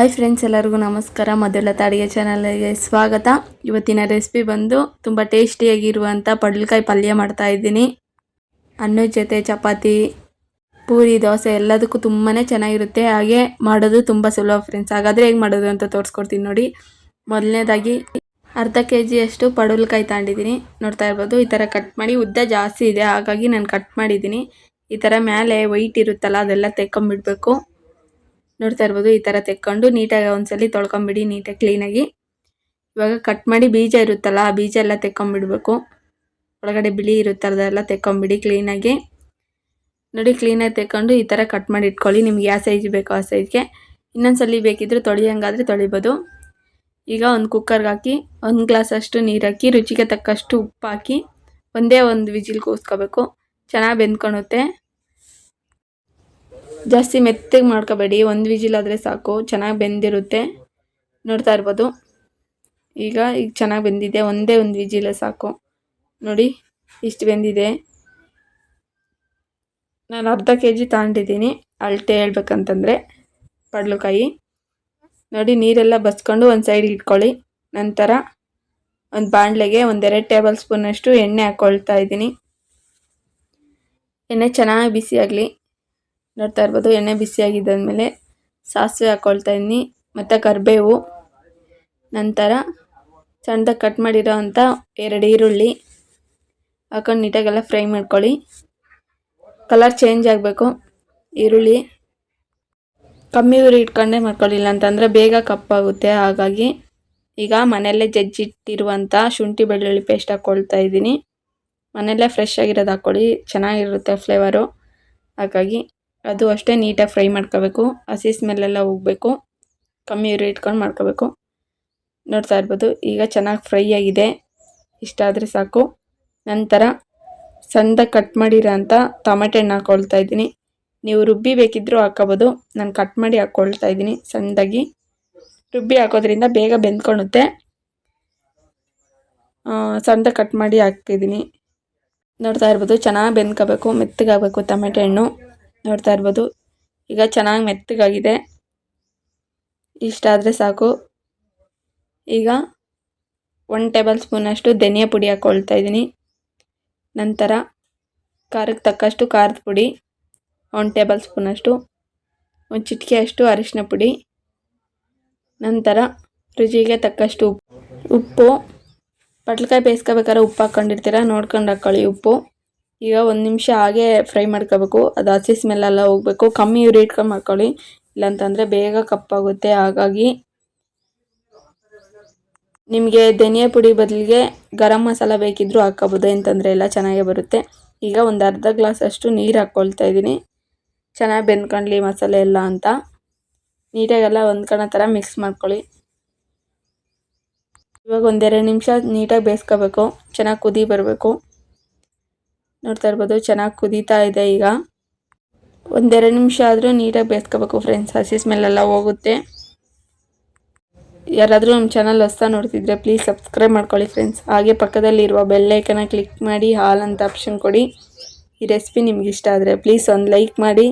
Hi friends ಎಲ್ಲರಿಗೂ ನಮಸ್ಕಾರ. ಮೊದಲ ಅಡುಗೆ ಚಾನಲ್ಗೆ ಸ್ವಾಗತ. ಇವತ್ತಿನ ರೆಸಿಪಿ ಬಂದು ತುಂಬ ಟೇಸ್ಟಿಯಾಗಿರುವಂಥ ಪಡ್ಲಕಾಯಿ ಪಲ್ಯ ಮಾಡ್ತಾ ಇದ್ದೀನಿ. ಅನ್ನದ ಜೊತೆ ಚಪಾತಿ, ಪೂರಿ, ದೋಸೆ ಎಲ್ಲದಕ್ಕೂ ತುಂಬಾ ಚೆನ್ನಾಗಿರುತ್ತೆ. ಹಾಗೆ ಮಾಡೋದು ತುಂಬ ಸುಲಭ ಫ್ರೆಂಡ್ಸ್ ಹಾಗಾದರೆ ಹೇಗೆ ಮಾಡೋದು ಅಂತ ತೋರಿಸ್ಕೊಡ್ತೀನಿ ನೋಡಿ. ಮೊದಲನೇದಾಗಿ ಅರ್ಧ ಕೆ ಜಿಯಷ್ಟು ಪಡವಲಕಾಯಿ ತಗೊಂಡಿದ್ದೀನಿ ನೋಡ್ತಾ ಇರ್ಬೋದು, ಈ ಥರ ಕಟ್ ಮಾಡಿ ಉದ್ದ ಜಾಸ್ತಿ ಇದೆ. ಹಾಗಾಗಿ ನಾನು ಕಟ್ ಮಾಡಿದ್ದೀನಿ. ಈ ಥರ ಮೇಲೆ ವೈಟ್ ಇರುತ್ತಲ್ಲ, ಅದೆಲ್ಲ ತೆಕ್ಕೊಂಬಿಡ್ಬೇಕು. ನೋಡ್ತಾ ಇರ್ಬೋದು, ಈ ಥರ ತೆಕ್ಕೊಂಡು ನೀಟಾಗಿ ಒಂದ್ಸಲಿ ತೊಳ್ಕೊಂಬಿಡಿ, ನೀಟಾಗಿ ಕ್ಲೀನಾಗಿ ಇವಾಗ ಕಟ್ ಮಾಡಿ ಬೀಜ ಇರುತ್ತಲ್ಲ, ಆ ಬೀಜ ಎಲ್ಲ ತೆಕ್ಕೊಂಬಿಡ್ಬೇಕು. ಒಳಗಡೆ ಬಿಳಿ ಇರುತ್ತಲ್ಲ ಅದೆಲ್ಲ ತೆಕ್ಕೊಂಬಿಡಿ ಕ್ಲೀನಾಗಿ ನೋಡಿ ಕ್ಲೀನಾಗಿ ತೆಕ್ಕೊಂಡು ಈ ಥರ ಕಟ್ ಮಾಡಿ ಇಟ್ಕೊಳ್ಳಿ. ನಿಮ್ಗೆ ಯಾವ ಸೈಜ್ ಬೇಕೋ ಆ ಸೈಜ್ಗೆ ಇನ್ನೊಂದ್ಸಲಿ ಬೇಕಿದ್ರೆ ತೊಳಿಯಂಗಾದರೆ ತೊಳಿಬೋದು. ಈಗ ಒಂದು ಕುಕ್ಕರ್ಗೆ ಹಾಕಿ, ಒಂದು ಗ್ಲಾಸ್ ಅಷ್ಟು ನೀರು ಹಾಕಿ, ರುಚಿಗೆ ತಕ್ಕಷ್ಟು ಉಪ್ಪು ಹಾಕಿ, ಒಂದೇ ಒಂದು ವಿಜಿಲ್ ಕೂಸ್ಕೋಬೇಕು ಚೆನ್ನಾಗಿ ಬೆಂದ್ಕೊಳುತ್ತೆ ಜಾಸ್ತಿ ಮೆತ್ತಗೆ ಮಾಡ್ಕೋಬೇಡಿ. ಒಂದು ವಿಜಿಲ್ ಆದರೆ ಸಾಕು. ಚೆನ್ನಾಗಿ ಬೆಂದಿರುತ್ತೆ. ನೋಡ್ತಾ ಇರ್ಬೋದು. ಈಗ ಈಗ ಚೆನ್ನಾಗಿ ಬೆಂದಿದೆ. ಒಂದೇ ಒಂದು ವಿಜಿಲ ಸಾಕು. ನೋಡಿ, ಇಷ್ಟು ಬೆಂದಿದೆ. ನಾನು ಅರ್ಧ ಕೆ ಜಿ ತಗೊಂಡಿದ್ದೀನಿ. ಅಳತೆ ಹೇಳ್ಬೇಕಂತಂದರೆ, ಪಡ್ಲುಕಾಯಿ. ನೋಡಿ, ನೀರೆಲ್ಲ ಬಸ್ಕೊಂಡು ಒಂದು ಸೈಡಿಗೆ ಇಟ್ಕೊಳ್ಳಿ. ನಂತರ ಒಂದು ಬಾಣಲೆಗೆ ಒಂದೆರಡು ಟೇಬಲ್ ಸ್ಪೂನಷ್ಟು ಎಣ್ಣೆ ಹಾಕ್ಕೊಳ್ತಾ ಇದ್ದೀನಿ. ಎಣ್ಣೆ ಚೆನ್ನಾಗಿ ಬಿಸಿ ಆಗಲಿ. ನೋಡ್ತಾ ಇರ್ಬೋದು, ಎಣ್ಣೆ ಬಿಸಿಯಾಗಿದ್ದಾದಮೇಲೆ ಸಾಸಿವೆ ಹಾಕ್ಕೊಳ್ತಾ ಇದ್ದೀನಿ. ಮತ್ತು ಕರಿಬೇವು, ನಂತರ ಸಣ್ಣದಾಗಿ ಕಟ್ ಮಾಡಿರೋ ಅಂಥ ಎರಡು ಈರುಳ್ಳಿ ಹಾಕೊಂಡು ನೀಟಾಗೆಲ್ಲ ಫ್ರೈ ಮಾಡ್ಕೊಳ್ಳಿ. ಕಲರ್ ಚೇಂಜ್ ಆಗಬೇಕು. ಈರುಳ್ಳಿ ಕಮ್ಮಿ ಉರಿ ಇಟ್ಕೊಂಡೇ ಮಾಡ್ಕೊಳ್ಳಿಲ್ಲ ಅಂತಂದರೆ ಬೇಗ ಕಪ್ಪಾಗುತ್ತೆ. ಹಾಗಾಗಿ ಈಗ ಮನೆಯಲ್ಲೇ ಜಜ್ಜಿಟ್ಟಿರುವಂಥ ಶುಂಠಿ ಬೆಳ್ಳುಳ್ಳಿ ಪೇಸ್ಟ್ ಹಾಕ್ಕೊಳ್ತಾ ಇದ್ದೀನಿ. ಮನೆಯಲ್ಲೇ ಫ್ರೆಶ್ ಆಗಿರೋದು ಹಾಕ್ಕೊಳ್ಳಿ, ಚೆನ್ನಾಗಿರುತ್ತೆ ಫ್ಲೇವರು ಹಾಗಾಗಿ ಅದು ಅಷ್ಟೇ ನೀಟಾಗಿ ಫ್ರೈ ಮಾಡ್ಕೋಬೇಕು. ಹಸಿ ಸ್ಮೆಲ್ಲೆಲ್ಲ ಹೋಗಬೇಕು. ಕಮ್ಮಿ ಉರಿ ಇಟ್ಕೊಂಡು ಮಾಡ್ಕೋಬೇಕು. ನೋಡ್ತಾ ಇರ್ಬೋದು, ಈಗ ಚೆನ್ನಾಗಿ ಫ್ರೈ ಆಗಿದೆ. ಇಷ್ಟಾದರೆ ಸಾಕು. ನಂತರ ಸಣ್ಣದಾಗಿ ಕಟ್ ಮಾಡಿರೋ ಅಂಥ ಟೊಮೆಟೊ ಹಣ್ಣು ಹಾಕ್ಕೊಳ್ತಾ ಇದ್ದೀನಿ. ನೀವು ರುಬ್ಬಿ ಬೇಕಿದ್ದರೂ ಹಾಕ್ಕೋಬೋದು. ನಾನು ಕಟ್ ಮಾಡಿ ಹಾಕ್ಕೊಳ್ತಾ ಇದ್ದೀನಿ ಸಣ್ಣದಾಗಿ ರುಬ್ಬಿ ಹಾಕೋದ್ರಿಂದ ಬೇಗ ಬೆಂದ್ಕೊಳುತ್ತೆ ಸಣ್ಣದಾಗಿ ಕಟ್ ಮಾಡಿ ಹಾಕ್ತಿದ್ದೀನಿ. ನೋಡ್ತಾ ಇರ್ಬೋದು, ಚೆನ್ನಾಗಿ ಬೆಂದ್ಕೋಬೇಕು, ಮೆತ್ತಗಾಗಬೇಕು ಟೊಮೆಟೊ ಹಣ್ಣು. ನೋಡ್ತಾ ಇರ್ಬೋದು. ಈಗ ಚೆನ್ನಾಗಿ ಮೆತ್ತಗಾಗಿದೆ. ಇಷ್ಟಾದರೆ ಸಾಕು. ಈಗ ಒನ್ ಟೇಬಲ್ ಸ್ಪೂನಷ್ಟು ಧನಿಯ ಪುಡಿ ಹಾಕ್ಕೊಳ್ತಾ ಇದ್ದೀನಿ. ನಂತರ ಖಾರಕ್ಕೆ ತಕ್ಕಷ್ಟು ಖಾರದ ಪುಡಿ ಒನ್ ಟೇಬಲ್ ಸ್ಪೂನಷ್ಟು ಒಂದು ಚಿಟಿಕೆಯಷ್ಟು ಅರಿಶಿನ ಪುಡಿ, ನಂತರ ರುಚಿಗೆ ತಕ್ಕಷ್ಟು ಉಪ್ಪು ಉಪ್ಪು. ಪಟ್ಲಕಾಯಿ ಬೇಯಿಸ್ಕೋಬೇಕಾದ್ರೆ ಉಪ್ಪು ಹಾಕ್ಕೊಂಡಿರ್ತೀರ ನೋಡ್ಕೊಂಡು ಹಾಕ್ಕೊಳ್ಳಿ ಉಪ್ಪು. ಈಗ ಒಂದು ನಿಮಿಷ ಹಾಗೆ ಫ್ರೈ ಮಾಡ್ಕೋಬೇಕು. ಅದು ಹಸಿ ಸ್ಮೆಲ್ಲೆಲ್ಲ ಹೋಗಬೇಕು. ಕಮ್ಮಿ ಇವ್ರು ಇಟ್ಕೊಂಡು ಮಾಡ್ಕೊಳ್ಳಿ. ಇಲ್ಲಾಂತಂದರೆ ಬೇಗ ಕಪ್ಪಾಗುತ್ತೆ. ಹಾಗಾಗಿ ನಿಮಗೆ ಧನಿಯ ಪುಡಿ ಬದಲಿಗೆ ಗರಂ ಮಸಾಲ ಬೇಕಿದ್ದರೂ ಹಾಕ್ಕೋಬೋದು. ಅಂತಂದರೆ ಎಲ್ಲ ಚೆನ್ನಾಗೇ ಬರುತ್ತೆ. ಈಗ ಒಂದು ಅರ್ಧ ಗ್ಲಾಸ್ ಅಷ್ಟು ನೀರು ಹಾಕ್ಕೊಳ್ತಾ ಇದ್ದೀನಿ. ಚೆನ್ನಾಗಿ ಬೆಂದ್ಕೊಳ್ಳಿ ಮಸಾಲೆ ಎಲ್ಲ ಅಂತ. ನೀಟಾಗೆಲ್ಲ ಹೊಂದ್ಕೊಳ್ಳೋ ಥರ ಮಿಕ್ಸ್ ಮಾಡ್ಕೊಳ್ಳಿ. ಇವಾಗ ಒಂದೆರಡು ನಿಮಿಷ ನೀಟಾಗಿ ಬೇಯಿಸ್ಕೋಬೇಕು. ಚೆನ್ನಾಗಿ ಕುದಿ ಬರಬೇಕು. ನೋಡ್ತಾ ಇರ್ಬೋದು, ಚೆನ್ನಾಗಿ ಕುದೀತಾ ಇದೆ ಈಗ. ಒಂದೆರಡು ನಿಮಿಷ ಆದರೂ ನೀಟಾಗಿ ಬೇಯಿಸ್ಕೋಬೇಕು ಫ್ರೆಂಡ್ಸ್ ಹಸಿ ಸ್ಮೆಲ್ಲೆಲ್ಲ ಹೋಗುತ್ತೆ. ಯಾರಾದರೂ ನಮ್ಮ ಚಾನಲ್ ಹೊಸ ನೋಡ್ತಿದ್ರೆ ಪ್ಲೀಸ್ ಸಬ್ಸ್ಕ್ರೈಬ್ ಮಾಡ್ಕೊಳ್ಳಿ ಫ್ರೆಂಡ್ಸ್ ಹಾಗೆ ಪಕ್ಕದಲ್ಲಿರುವ ಬೆಲ್ಲೈಕನ ಕ್ಲಿಕ್ ಮಾಡಿ, ಹಾಲ್ ಅಂತ ಆಪ್ಷನ್ ಕೊಡಿ. ಈ ರೆಸಿಪಿ ನಿಮ್ಗೆ ಇಷ್ಟ ಆದರೆ ಪ್ಲೀಸ್ ಒಂದು ಲೈಕ್ ಮಾಡಿ.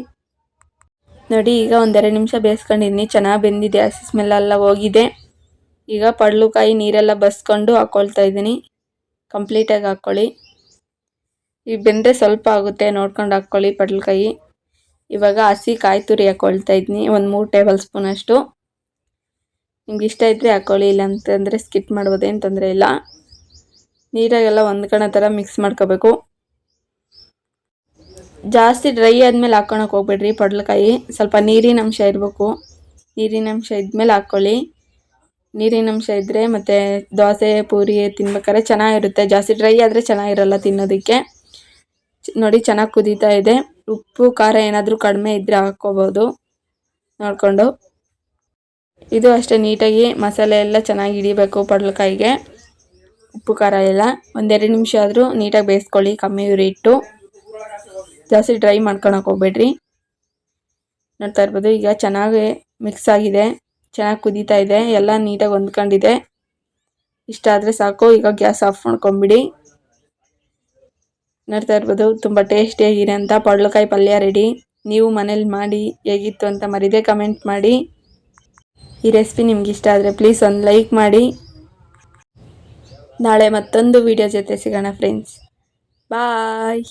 ನೋಡಿ, ಈಗ ಒಂದೆರಡು ನಿಮಿಷ ಬೇಯಿಸ್ಕೊಂಡಿದ್ದೀನಿ ಚೆನ್ನಾಗಿ ಬೆಂದಿದೆ, ಹಸಿ ಸ್ಮೆಲ್ಲೆಲ್ಲ ಹೋಗಿದೆ. ಈಗ ಪಡ್ಲುಕಾಯಿ ನೀರೆಲ್ಲ ಬಸ್ಕೊಂಡು ಹಾಕ್ಕೊಳ್ತಾ ಇದ್ದೀನಿ. ಕಂಪ್ಲೀಟಾಗಿ ಹಾಕ್ಕೊಳ್ಳಿ ಈಗ ಬೆಂದರೆ ಸ್ವಲ್ಪ ಆಗುತ್ತೆ, ನೋಡ್ಕೊಂಡು ಹಾಕ್ಕೊಳ್ಳಿ ಪಡ್ಲಕಾಯಿ ಇವಾಗ ಹಸಿ ಕಾಯಿ ತುರಿ ಹಾಕ್ಕೊಳ್ತಾ ಇದ್ದೀನಿ ಒಂದು ಮೂರು ಟೇಬಲ್ ಸ್ಪೂನ್ ಅಷ್ಟು. ನಿಮ್ಗೆ ಇಷ್ಟ ಇದ್ದರೆ ಹಾಕ್ಕೊಳ್ಳಿ ಇಲ್ಲ ಅಂತಂದರೆ ಸ್ಕಿಪ್ ಮಾಡ್ಬೋದೇನು ತೊಂದರೆ ಇಲ್ಲ. ನೀರಾಗೆಲ್ಲ ಹೊಂದ್ಕೊಳ್ಳೋ ಥರ ಮಿಕ್ಸ್ ಮಾಡ್ಕೋಬೇಕು. ಜಾಸ್ತಿ ಡ್ರೈ ಆದಮೇಲೆ ಹಾಕ್ಕೊಳಕ್ಕೆ ಹೋಗ್ಬೇಡ್ರಿ ಪಡ್ಲಕಾಯಿ ಸ್ವಲ್ಪ ನೀರಿನ ಅಂಶ ಇರಬೇಕು. ನೀರಿನ ಅಂಶ ಇದ್ಮೇಲೆ ಹಾಕ್ಕೊಳ್ಳಿ ನೀರಿನ ಅಂಶ ಇದ್ದರೆ ಮತ್ತು ದೋಸೆ, ಪೂರಿ ತಿನ್ಬೇಕಾದ್ರೆ ಚೆನ್ನಾಗಿರುತ್ತೆ. ಜಾಸ್ತಿ ಡ್ರೈ ಆದರೆ ಚೆನ್ನಾಗಿರಲ್ಲ ತಿನ್ನೋದಕ್ಕೆ. ನೋಡಿ, ಚೆನ್ನಾಗಿ ಕುದೀತಾ ಇದೆ. ಉಪ್ಪು, ಖಾರ ಏನಾದರೂ ಕಡಿಮೆ ಇದ್ದರೆ ಹಾಕ್ಕೋಬೋದು. ನೋಡಿಕೊಂಡು. ಇದು ಅಷ್ಟೇ ನೀಟಾಗಿ ಮಸಾಲೆ ಎಲ್ಲ ಚೆನ್ನಾಗಿ ಹಿಡಿಬೇಕು ಪಡ್ಲಕಾಯಿಗೆ. ಉಪ್ಪು, ಖಾರ ಎಲ್ಲ. ಒಂದೆರಡು ನಿಮಿಷ ಆದರೂ ನೀಟಾಗಿ ಬೇಯಿಸ್ಕೊಳ್ಳಿ, ಕಮ್ಮಿ ಉರಿ ಜಾಸ್ತಿ ಡ್ರೈ ಮಾಡ್ಕೊಳಕ್ಕೆ ಹೋಗ್ಬೇಡ್ರಿ. ನೋಡ್ತಾ ಇರ್ಬೋದು, ಈಗ ಚೆನ್ನಾಗಿ ಮಿಕ್ಸ್ ಆಗಿದೆ. ಚೆನ್ನಾಗಿ ಕುದೀತಾ ಇದೆ. ಎಲ್ಲ ನೀಟಾಗಿ ಹೊಂದ್ಕೊಂಡಿದೆ. ಇಷ್ಟ ಆದರೆ ಸಾಕು. ಈಗ ಗ್ಯಾಸ್ ಆಫ್ ಮಾಡ್ಕೊಂಬಿಡಿ. ನೋಡ್ತಾ ಇರ್ಬೋದು. ತುಂಬ ಅಂತ. ಪಡ್ಲಕಾಯಿ ಪಲ್ಯ ರೆಡಿ ನೀವು ಮನೇಲಿ ಮಾಡಿ ಹೇಗಿತ್ತು ಅಂತ ಮರಿದೇ ಕಮೆಂಟ್ ಮಾಡಿ. ಈ ರೆಸಿಪಿ ನಿಮ್ಗೆ ಇಷ್ಟ ಆದರೆ ಪ್ಲೀಸ್ ಒಂದು ಲೈಕ್ ಮಾಡಿ. ನಾಳೆ ಮತ್ತೊಂದು ವಿಡಿಯೋ ಜೊತೆ ಸಿಗೋಣ ಫ್ರೆಂಡ್ಸ್ ಬಾಯ್